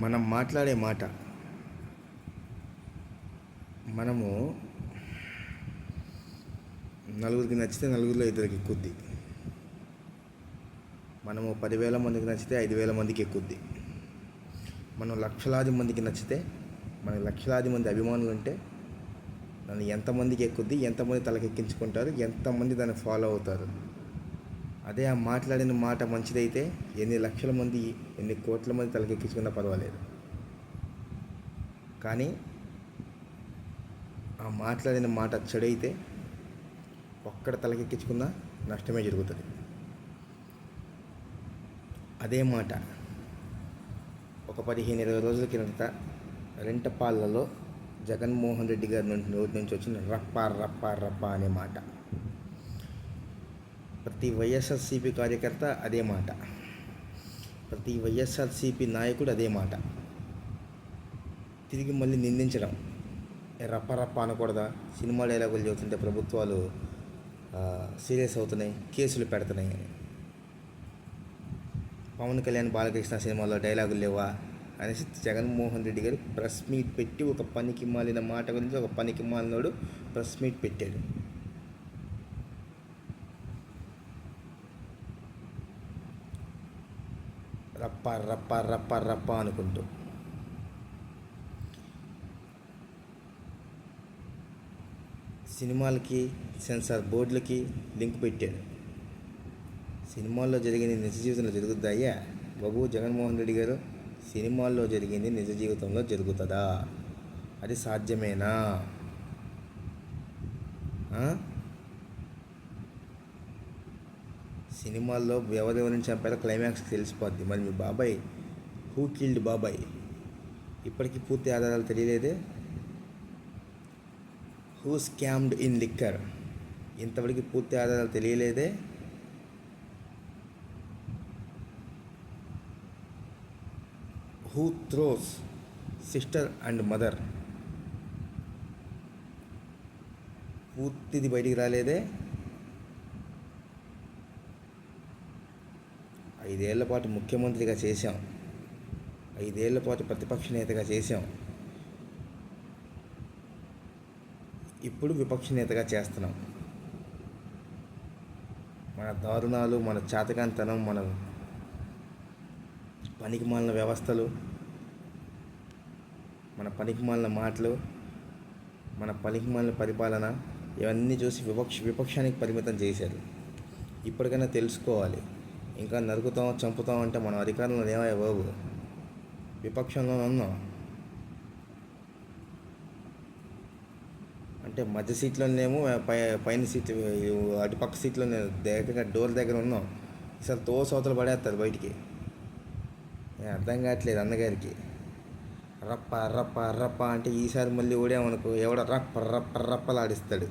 మనం మాట్లాడే మాట. మనము నలుగురికి నచ్చితే నలుగురిలో ఇద్దరికి ఎక్కుద్ది. మనము పదివేల మందికి నచ్చితే ఐదు వేల మందికి ఎక్కుద్ది. మనం లక్షలాది మందికి నచ్చితే మనకి లక్షలాది మంది అభిమానులు ఉంటే నన్ను ఎంతమందికి ఎక్కుద్ది ఎంతమంది తలకెక్కించుకుంటారు ఎంతమంది దాన్ని ఫాలో అవుతారు? అదే ఆ మాట్లాడిన మాట మంచిదైతే ఎన్ని లక్షల మంది ఎన్ని కోట్ల మంది తలకెక్కించుకున్నా పర్వాలేదు. కానీ ఆ మాట్లాడిన మాట చెడైతే ఒక్కడ తలకెక్కించుకున్నా నష్టమే జరుగుతుంది. అదే మాట ఒక పదిహేను ఇరవై రోజుల కిందట రెంటపాళ్ళలో జగన్మోహన్ రెడ్డి గారి నుండి నోటి నుంచి వచ్చిన రప్ప రప్ప రప్ప అనే మాట. ప్రతి వైఎస్ఆర్సీపీ కార్యకర్త అదే మాట. ప్రతి వైఎస్ఆర్సీపీ నాయకుడు అదే మాట. తిరిగి మళ్ళీ నిందించడం. ఏ రప్ప రప్ప అనకూడదా? సినిమా డైలాగులు చెబుతుంటే ప్రభుత్వాలు సీరియస్ అవుతున్నాయి కేసులు పెడుతున్నాయి. అని పవన్ కళ్యాణ్ బాలకృష్ణ సినిమాలో డైలాగులు లేవా? అనేసి జగన్మోహన్ రెడ్డి గారు ప్రెస్ మీట్ పెట్టి ఒక పనికి మాలిన మాట గురించి ఒక పనికి మాలినోడు ప్రెస్ మీట్ పెట్టాడు. రప్ప రప్ప రప్ప రప్ప అనుకుంటూ. సినిమాలకి సెన్సార్ బోర్డులకి లింక్ పెట్టాడు. సినిమాల్లో జరిగింది నిజ జీవితంలో జరుగుతాయా బాబు జగన్మోహన్ రెడ్డి గారు సినిమాల్లో జరిగింది నిజ జీవితంలో జరుగుతుందా? అది సాధ్యమేనా ఆ? సినిమాల్లో ఎవరెవరిని చంపారో క్లైమాక్స్ తెలిసిపోద్ది. మరి మీ బాబాయ్ హూ కిల్డ్ బాబాయ్? ఇప్పటికీ పూర్తి ఆధారాలు తెలియలేదే. హూ స్కామ్డ్ ఇన్ లిక్కర్ ఇంతవరకు పూర్తి ఆధారాలు తెలియలేదే. Who throws sister and mother పూర్తిది బయటికి రాలేదే. ఐదేళ్ళ పాటు ముఖ్యమంత్రిగా చేశాం. ఐదేళ్ళ పాటు ప్రతిపక్ష నేతగా చేశాం. ఇప్పుడు విపక్ష నేతగా చేస్తున్నాం. మన దారుణాలు మన చాతకాంతనం మన పనికిమాలిన వ్యవస్థలు మన పనికిమాలిన మాటలు మన పనికిమాలిన పరిపాలన ఇవన్నీ చూసి విపక్ష విపక్షానికి పరిమితం చేశారు. ఇప్పటికైనా తెలుసుకోవాలి. ఇంకా నరుకుతాం చంపుతాం అంటే మనం అధికారంలో లేవయ్యా బాబు. విపక్షంలో ఉన్నాం. అంటే మధ్య సీట్లోనేమో పై పైన సీట్ అటుపక్క సీట్లో దగ్గర డోర్ దగ్గర ఉన్నాం. ఈసారి తో సోతలు పడేస్తారు బయటికి. ఏం అర్థం కావట్లేదు అన్నగారికి. రప్ప రప్ప రప్ప అంటే ఈసారి మళ్ళీ ఓడేమనుకో ఎవడ రప్ప రప్ప రప్పలాడిస్తాడు